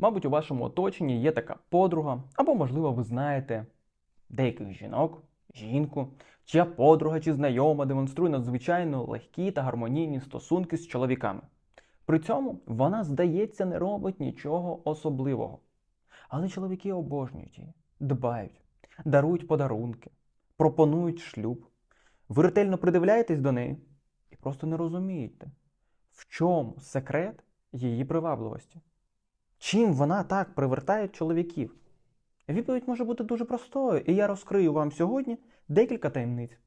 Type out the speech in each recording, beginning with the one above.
Мабуть, у вашому оточенні є така подруга, або, можливо, ви знаєте деяких жінок, жінку, чия подруга чи знайома демонструє надзвичайно легкі та гармонійні стосунки з чоловіками. При цьому вона, здається, не робить нічого особливого. Але чоловіки обожнюють її, дбають, дарують подарунки, пропонують шлюб. Ви ретельно придивляєтесь до неї і просто не розумієте, в чому секрет її привабливості. Чим вона так привертає чоловіків? Відповідь може бути дуже простою, і я розкрию вам сьогодні декілька таємниць.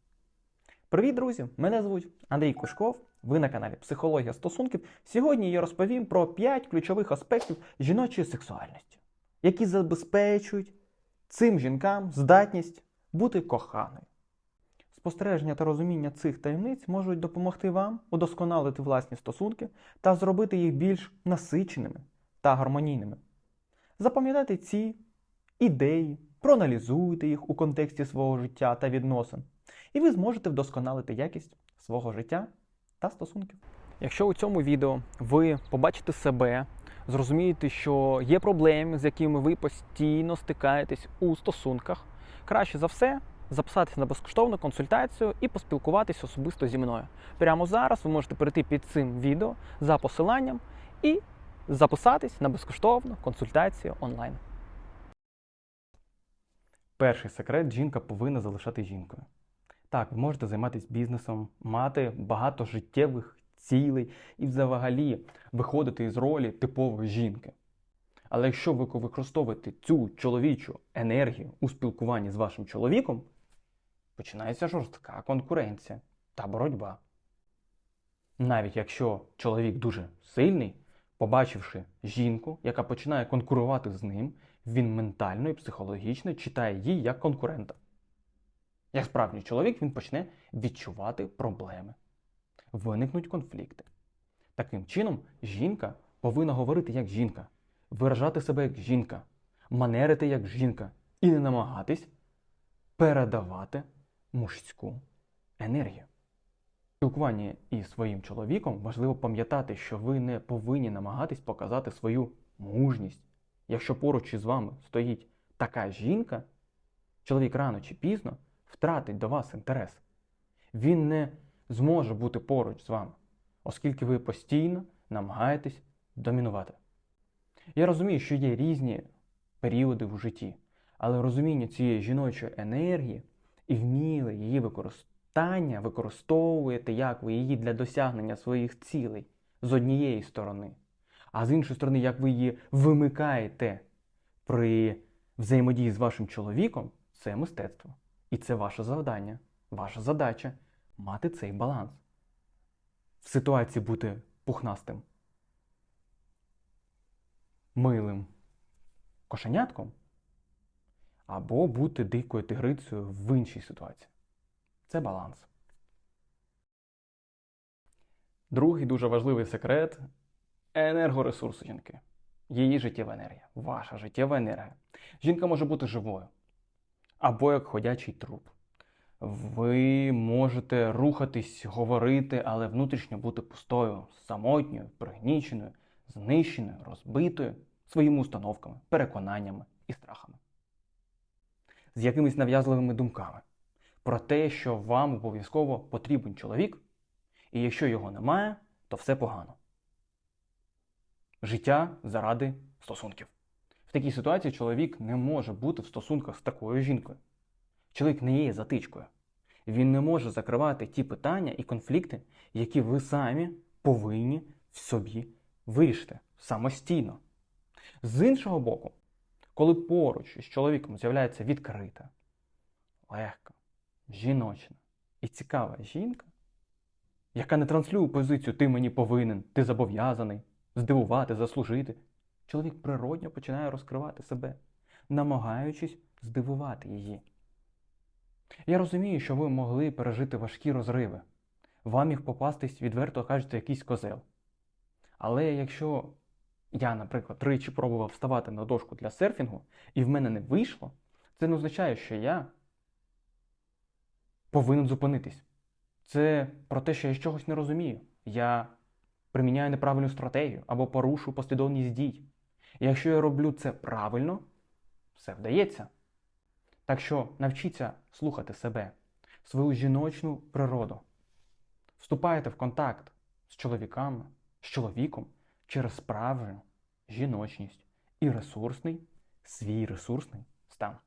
Привіт, друзі! Мене звуть Андрій Кушков. Ви на каналі Психологія стосунків. Сьогодні я розповім про 5 ключових аспектів жіночої сексуальності, які забезпечують цим жінкам здатність бути коханою. Спостереження та розуміння цих таємниць можуть допомогти вам удосконалити власні стосунки та зробити їх більш насиченими та гармонійними. Запам'ятайте ці ідеї, проаналізуйте їх у контексті свого життя та відносин, і ви зможете вдосконалити якість свого життя та стосунків. Якщо у цьому відео ви побачите себе, зрозумієте, що є проблеми, з якими ви постійно стикаєтесь у стосунках, краще за все записатися на безкоштовну консультацію і поспілкуватись особисто зі мною. Прямо зараз ви можете перейти під цим відео за посиланням і записатись на безкоштовну консультацію онлайн. Перший секрет жінка повинна залишати жінкою. Так, ви можете займатися бізнесом, мати багато життєвих цілей і взагалі виходити із ролі типової жінки. Але якщо ви використовуєте цю чоловічу енергію у спілкуванні з вашим чоловіком, починається жорстка конкуренція та боротьба. Навіть якщо чоловік дуже сильний, побачивши жінку, яка починає конкурувати з ним, він ментально і психологічно читає її як конкурента. Як справжній чоловік, він почне відчувати проблеми, виникнуть конфлікти. Таким чином, жінка повинна говорити як жінка, виражати себе як жінка, манерити як жінка і не намагатись передавати мужську енергію. Спілкуванні із своїм чоловіком важливо пам'ятати, що ви не повинні намагатись показати свою мужність. Якщо поруч із вами стоїть така жінка, чоловік рано чи пізно втратить до вас інтерес. Він не зможе бути поруч з вами, оскільки ви постійно намагаєтесь домінувати. Я розумію, що є різні періоди в житті, але розуміння цієї жіночої енергії і вміле її використання використовуєте, як ви її для досягнення своїх цілей з однієї сторони, а з іншої сторони, як ви її вимикаєте при взаємодії з вашим чоловіком, це мистецтво. І це ваше завдання, ваша задача мати цей баланс. В ситуації бути пухнастим, милим кошенятком, або бути дикою тигрицею в іншій ситуації. Це баланс. Другий дуже важливий секрет енергоресурси жінки. Її життєва енергія, ваша життєва енергія. Жінка може бути живою або як ходячий труп. Ви можете рухатись, говорити, але внутрішньо бути пустою, самотньою, пригніченою, знищеною, розбитою своїми установками, переконаннями і страхами. З якимись нав'язливими думками про те, що вам обов'язково потрібен чоловік, і якщо його немає, то все погано. Життя заради стосунків. В такій ситуації чоловік не може бути в стосунках з такою жінкою. Чоловік не є затичкою. Він не може закривати ті питання і конфлікти, які ви самі повинні в собі вирішити самостійно. З іншого боку, коли поруч із чоловіком з'являється відкрита, легка, жіночна і цікава жінка, яка не транслює позицію ти мені повинен, ти зобов'язаний здивувати, заслужити, чоловік природньо починає розкривати себе, намагаючись здивувати її. Я розумію, що ви могли пережити важкі розриви. Вам міг попастись, відверто кажете, якийсь козел. Але якщо я, наприклад, тричі пробував вставати на дошку для серфінгу, і в мене не вийшло, це не означає, що я повинен зупинитись. Це про те, що я чогось не розумію. Я приміняю неправильну стратегію або порушу послідовність дій. І якщо я роблю це правильно, все вдається. Так що навчіться слухати себе, свою жіночну природу. Вступайте в контакт з чоловіками, з чоловіком через справжню жіночність і ресурсний, свій ресурсний стан.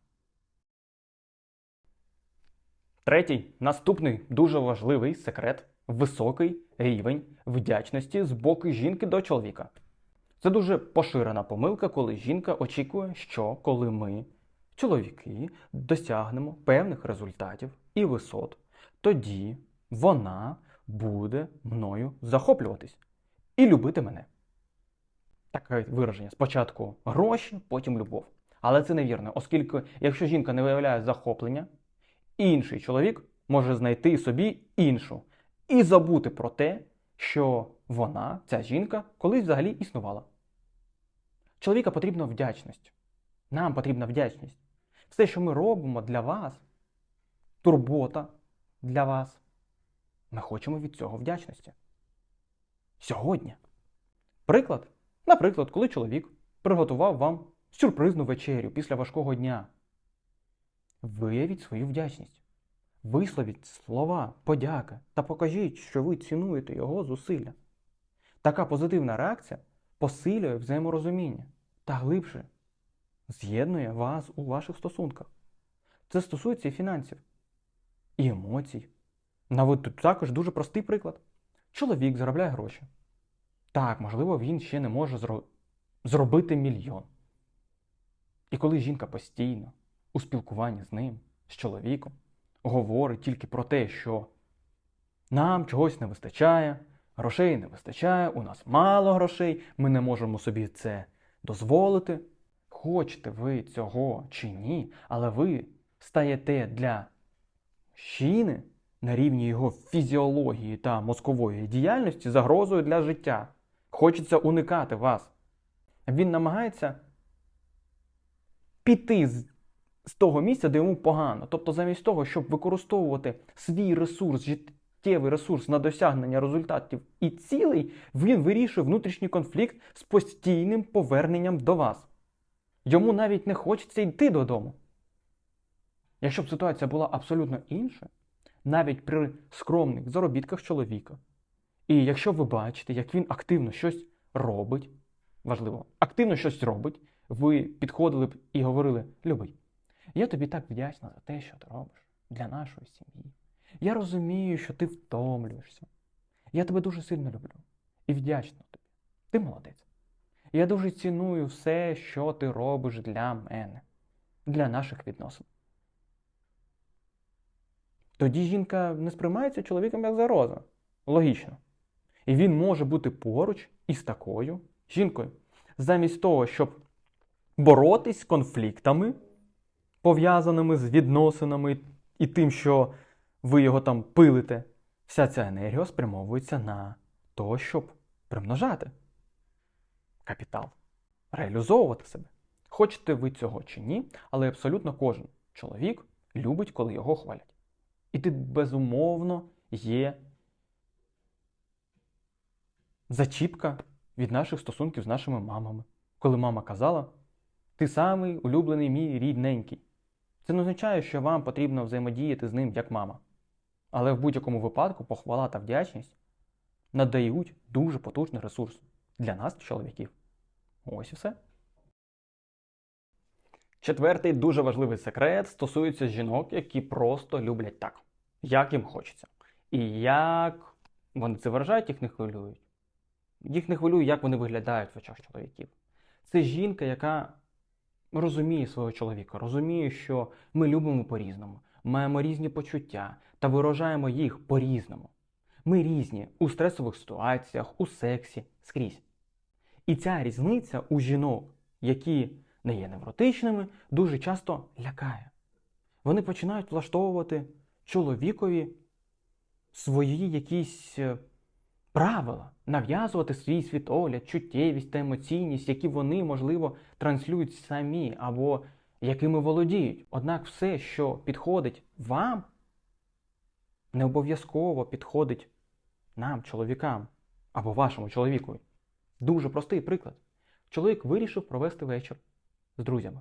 Третій, наступний дуже важливий секрет високий рівень вдячності з боку жінки до чоловіка. Це дуже поширена помилка, коли жінка очікує, що коли ми, чоловіки, досягнемо певних результатів і висот, тоді вона буде мною захоплюватись і любити мене. Таке вираження: спочатку гроші, потім любов. Але це невірно, оскільки якщо жінка не виявляє захоплення, інший чоловік може знайти собі іншу і забути про те, що вона, ця жінка, колись взагалі існувала. Чоловіка потрібна вдячність. Нам потрібна вдячність. Все, що ми робимо для вас, турбота для вас. Ми хочемо від цього вдячності. Сьогодні. Приклад. Наприклад, коли чоловік приготував вам сюрпризну вечерю після важкого дня. Виявіть свою вдячність. Висловіть слова подяки та покажіть, що ви цінуєте його зусилля. Така позитивна реакція посилює взаєморозуміння та глибше з'єднує вас у ваших стосунках. Це стосується і фінансів, і емоцій. Навіть тут також дуже простий приклад. Чоловік заробляє гроші. Так, можливо, він ще не може зро... зробити мільйон. І коли жінка постійно у спілкуванні з ним, з чоловіком, говорить тільки про те, що нам чогось не вистачає, грошей не вистачає, у нас мало грошей, ми не можемо собі це дозволити. Хочете ви цього чи ні, але ви стаєте для мужчини на рівні його фізіології та мозкової діяльності загрозою для життя. Хочеться уникати вас. Він намагається піти з, з того місця, де йому погано. Тобто, замість того, щоб використовувати свій ресурс, життєвий ресурс на досягнення результатів і цілей, він вирішує внутрішній конфлікт з постійним поверненням до вас. Йому навіть не хочеться йти додому. Якщо б ситуація була абсолютно інша, навіть при скромних заробітках чоловіка, і якщо ви бачите, як він активно щось робить, важливо, активно щось робить, ви підходили б і говорили: Любий, я тобі так вдячна за те, що ти робиш для нашої сім'ї. Я розумію, що ти втомлюєшся. Я тебе дуже сильно люблю і вдячна тобі. Ти молодець. Я дуже ціную все, що ти робиш для мене, для наших відносин. Тоді жінка не сприймається чоловіком як зароза. Логічно. І він може бути поруч із такою жінкою. Замість того, щоб боротись з конфліктами, пов'язаними з відносинами і тим, що ви його там пилите, вся ця енергія спрямовується на те, щоб примножати капітал, реалізовувати себе. Хочете ви цього чи ні, але абсолютно кожен чоловік любить, коли його хвалять. І ти, безумовно, є зачіпка від наших стосунків з нашими мамами. Коли мама казала, ти самий улюблений мій рідненький. Це не означає, що вам потрібно взаємодіяти з ним як мама. Але в будь-якому випадку похвала та вдячність надають дуже потужний ресурс для нас, чоловіків. Ось і все. Четвертий дуже важливий секрет стосується жінок, які просто люблять так, як їм хочеться. І як вони це виражають, їх не хвилюють. Їх не хвилює, як вони виглядають в очах чоловіків. Це жінка, яка розуміє свого чоловіка, розуміє, що ми любимо по-різному, маємо різні почуття та виражаємо їх по-різному. Ми різні у стресових ситуаціях, у сексі, скрізь. І ця різниця у жінок, які не є невротичними, дуже часто лякає. Вони починають влаштовувати чоловікові свої якісь е, правила, нав'язувати свій світогляд, чуттєвість та емоційність, які вони, можливо, транслюють самі або якими володіють. Однак все, що підходить вам, не обов'язково підходить нам, чоловікам, або вашому чоловікові. Дуже простий приклад. чоловік вирішив провести вечір з друзями.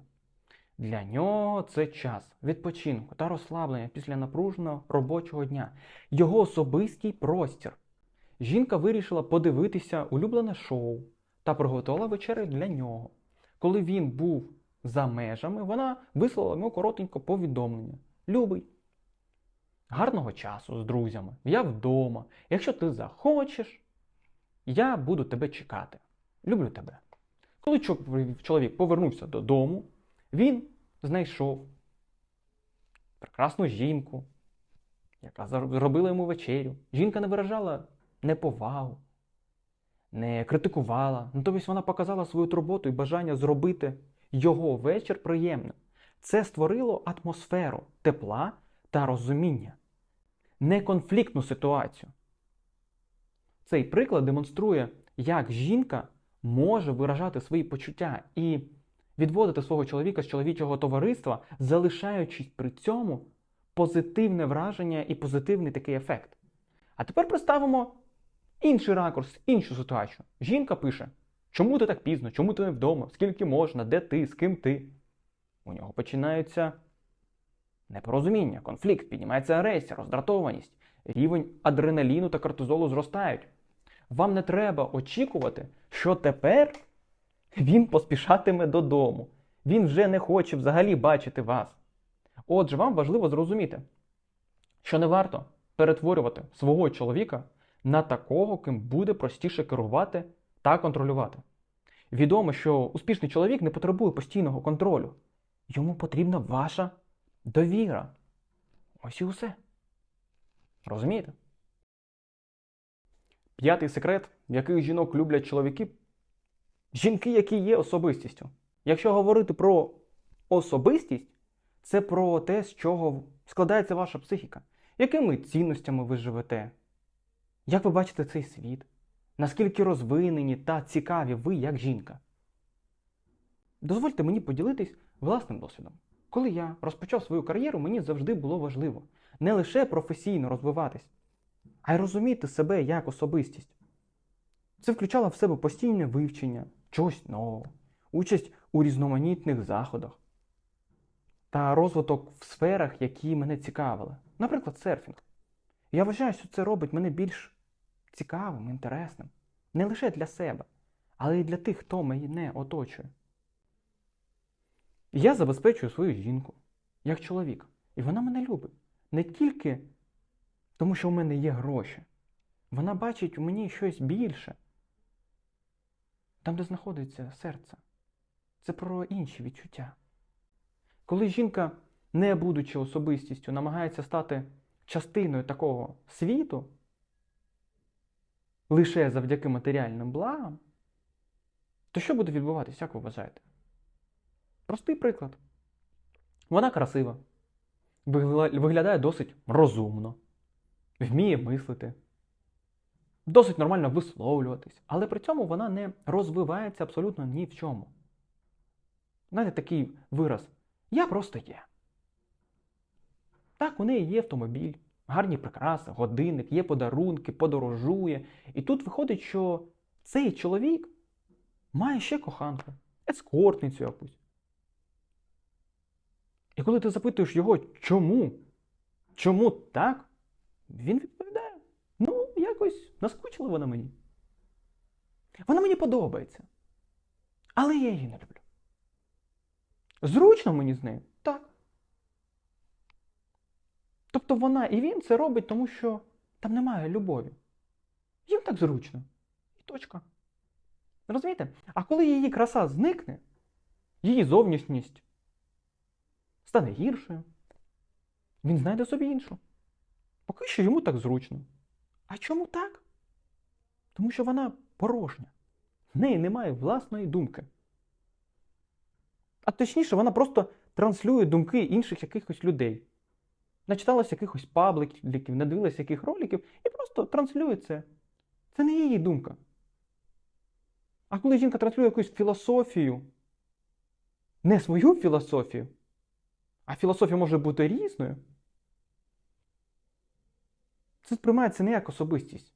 Для нього це час відпочинку та розслаблення після напруженого робочого дня, його особистий простір. Жінка вирішила подивитися улюблене шоу та приготувала вечерю для нього. Коли він був за межами, вона вислала йому коротенько повідомлення: Любий, гарного часу з друзями, я вдома. Якщо ти захочеш, я буду тебе чекати. Люблю тебе. Коли чоловік повернувся додому, він знайшов прекрасну жінку, яка зробила йому вечерю. Жінка не виражала неповагу, не критикувала. Натомість вона показала свою турботу і бажання зробити його вечір приємним. Це створило атмосферу тепла та розуміння, неконфліктну ситуацію. Цей приклад демонструє, як жінка може виражати свої почуття і відводити свого чоловіка з чоловічого товариства, залишаючись при цьому позитивне враження і позитивний такий ефект. А тепер представимо інший ракурс, іншу ситуацію. Жінка пише: Чому ти так пізно? Чому ти не вдома? Скільки можна? Де ти? З ким ти? У нього починаються непорозуміння, конфлікт, піднімається агресія, роздратованість, рівень адреналіну та кортизолу зростають. Вам не треба очікувати, що тепер він поспішатиме додому. Він вже не хоче взагалі бачити вас. Отже, вам важливо зрозуміти, що не варто перетворювати свого чоловіка на такого, ким буде простіше керувати та контролювати. Відомо, що успішний чоловік не потребує постійного контролю. Йому потрібна ваша довіра. Ось і усе. Розумієте? П'ятий секрет, який жінок люблять чоловіки. Жінки, які є особистістю. Якщо говорити про особистість, це про те, з чого складається ваша психіка. Якими цінностями ви живете? Як ви бачите цей світ? Наскільки розвинені та цікаві ви як жінка? Дозвольте мені поділитись власним досвідом. Коли я розпочав свою кар'єру, мені завжди було важливо не лише професійно розвиватись, а й розуміти себе як особистість. Це включало в себе постійне вивчення чогось нового, участь у різноманітних заходах та розвиток в сферах, які мене цікавили. Наприклад, серфінг. Я вважаю, що це робить мене більш цікавим, інтересним. Не лише для себе, але й для тих, хто мене оточує. Я забезпечую свою жінку як чоловік. І вона мене любить. Не тільки тому, що в мене є гроші. Вона бачить у мені щось більше. Там, де знаходиться серце. Це про інші відчуття. Коли жінка, не будучи особистістю, намагається стати частиною такого світу, лише завдяки матеріальним благам, то що буде відбуватися, як ви вважаєте? Простий приклад. Вона красива, виглядає досить розумно, вміє мислити, досить нормально висловлюватись, але при цьому вона не розвивається абсолютно ні в чому. Знаєте, такий вираз Я просто є. Так, у неї є автомобіль, гарні прикраси, годинник, є подарунки, подорожує. І тут виходить, що цей чоловік має ще коханку, ескортницю якусь. І коли ти запитуєш його, чому? Чому так? Він відповідає: ну, якось наскучила вона мені. Вона мені подобається. Але я її не люблю. Зручно мені з нею? Так. Тобто вона і він це робить, тому що там немає любові. Їм так зручно. І точка. Розумієте? А коли її краса зникне, її зовнішність стане гіршою, він знайде собі іншу. Поки що йому так зручно. А чому так? Тому що вона порожня. В неї немає власної думки. А точніше, вона просто транслює думки інших якихось людей. Начиталась якихось пабликів, надивилась яких роликів і просто транслює це. Це не її думка. А коли жінка транслює якусь філософію, не свою філософію, а філософія може бути різною, це сприймається не як особистість,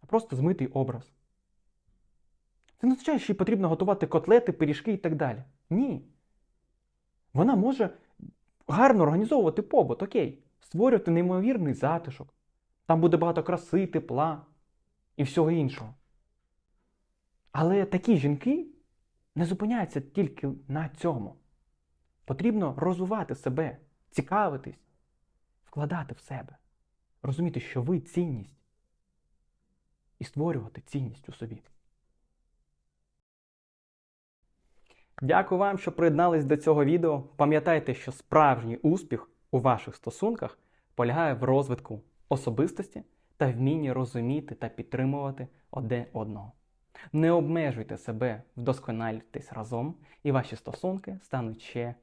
а просто змитий образ. Це не означає, що їй потрібно готувати котлети, пиріжки і так далі. Ні. Вона може гарно організовувати побут, окей, створювати неймовірний затишок. Там буде багато краси, тепла і всього іншого. Але такі жінки не зупиняються тільки на цьому. Потрібно розвивати себе, цікавитись, вкладати в себе, розуміти, що ви цінність, і створювати цінність у собі. Дякую вам, що приєднались до цього відео. Пам'ятайте, що справжній успіх у ваших стосунках полягає в розвитку особистості та вмінні розуміти та підтримувати одне одного. Не обмежуйте себе вдосконалітись разом, і ваші стосунки стануть ще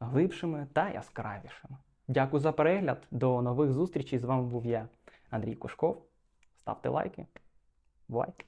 глибшими та яскравішими. Дякую за перегляд. До нових зустрічей. З вами був я, Андрій Кушков. Ставте лайки. Бувайте!